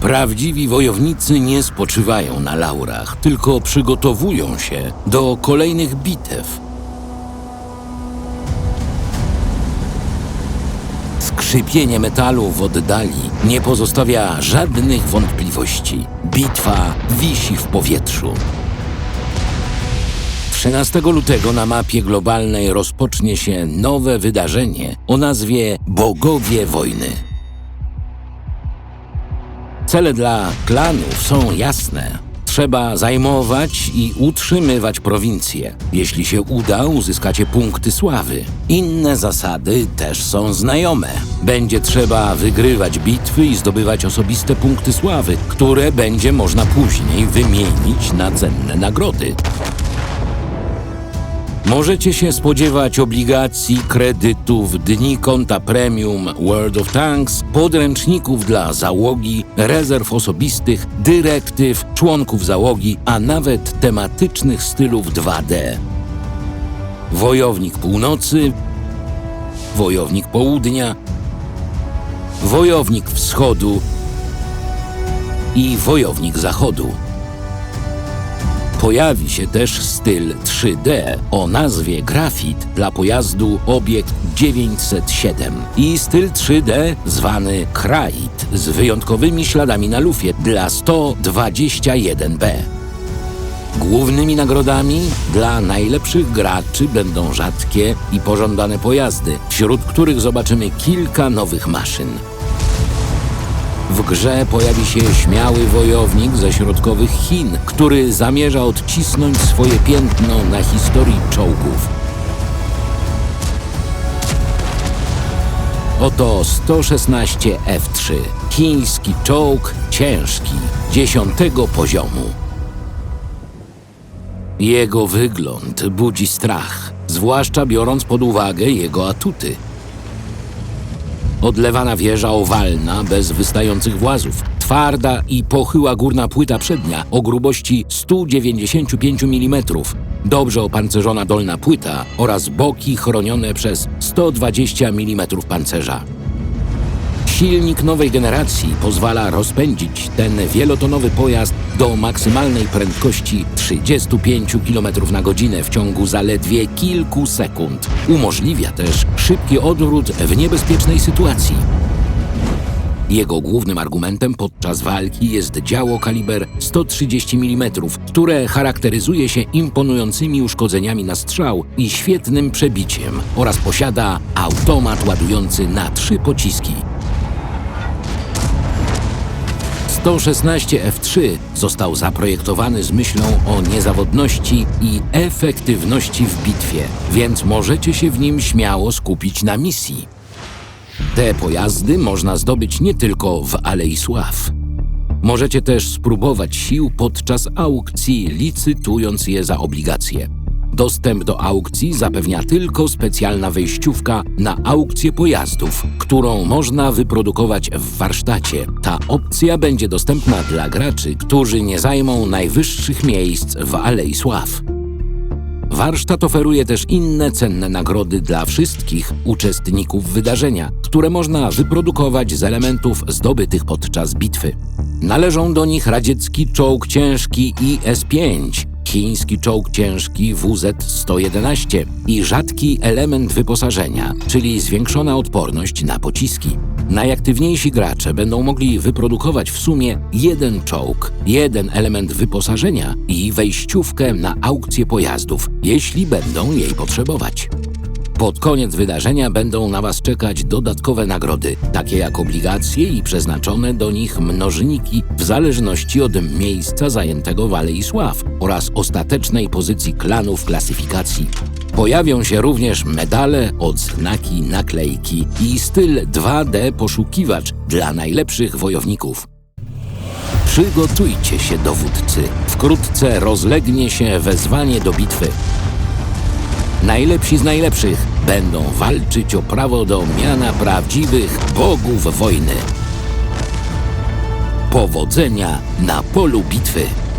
Prawdziwi wojownicy nie spoczywają na laurach, tylko przygotowują się do kolejnych bitew. Skrzypienie metalu w oddali nie pozostawia żadnych wątpliwości. Bitwa wisi w powietrzu. 13 lutego na mapie globalnej rozpocznie się nowe wydarzenie o nazwie Bogowie Wojny. Cele dla klanów są jasne. Trzeba zajmować i utrzymywać prowincje. Jeśli się uda, uzyskacie punkty sławy. Inne zasady też są znajome. Będzie trzeba wygrywać bitwy i zdobywać osobiste punkty sławy, które będzie można później wymienić na cenne nagrody. Możecie się spodziewać obligacji, kredytów, dni konta premium, World of Tanks, podręczników dla załogi, rezerw osobistych, dyrektyw, członków załogi, a nawet tematycznych stylów 2D. Wojownik północy, wojownik południa, wojownik wschodu i wojownik zachodu. Pojawi się też styl 3D o nazwie Grafit dla pojazdu Obiekt 907 i styl 3D zwany Krait z wyjątkowymi śladami na lufie dla 121B. Głównymi nagrodami dla najlepszych graczy będą rzadkie i pożądane pojazdy, wśród których zobaczymy kilka nowych maszyn. W grze pojawi się śmiały wojownik ze środkowych Chin, który zamierza odcisnąć swoje piętno na historii czołgów. Oto 116 F3. Chiński czołg ciężki, dziesiątego poziomu. Jego wygląd budzi strach, zwłaszcza biorąc pod uwagę jego atuty. Odlewana wieża owalna, bez wystających włazów. Twarda i pochyła górna płyta przednia o grubości 195 mm. Dobrze opancerzona dolna płyta oraz boki chronione przez 120 mm pancerza. Silnik nowej generacji pozwala rozpędzić ten wielotonowy pojazd do maksymalnej prędkości 35 km na godzinę w ciągu zaledwie kilku sekund. Umożliwia też szybki odwrót w niebezpiecznej sytuacji. Jego głównym argumentem podczas walki jest działo kaliber 130 mm, które charakteryzuje się imponującymi uszkodzeniami na strzał i świetnym przebiciem oraz posiada automat ładujący na trzy pociski. 116 F3 został zaprojektowany z myślą o niezawodności i efektywności w bitwie, więc możecie się w nim śmiało skupić na misji. Te pojazdy można zdobyć nie tylko w Alei Sław. Możecie też spróbować sił podczas aukcji, licytując je za obligacje. Dostęp do aukcji zapewnia tylko specjalna wejściówka na aukcję pojazdów, którą można wyprodukować w warsztacie. Ta opcja będzie dostępna dla graczy, którzy nie zajmą najwyższych miejsc w Alei Sław. Warsztat oferuje też inne cenne nagrody dla wszystkich uczestników wydarzenia, które można wyprodukować z elementów zdobytych podczas bitwy. Należą do nich radziecki czołg ciężki IS-5, chiński czołg ciężki WZ-111 i rzadki element wyposażenia, czyli zwiększona odporność na pociski. Najaktywniejsi gracze będą mogli wyprodukować w sumie jeden czołg, jeden element wyposażenia i wejściówkę na aukcję pojazdów, jeśli będą jej potrzebować. Pod koniec wydarzenia będą na Was czekać dodatkowe nagrody, takie jak obligacje i przeznaczone do nich mnożniki w zależności od miejsca zajętego w Alei Sław oraz ostatecznej pozycji klanu w klasyfikacji. Pojawią się również medale, odznaki, naklejki i styl 2D poszukiwacz dla najlepszych wojowników. Przygotujcie się, dowódcy. Wkrótce rozlegnie się wezwanie do bitwy. Najlepsi z najlepszych będą walczyć o prawo do miana prawdziwych bogów wojny. Powodzenia na polu bitwy!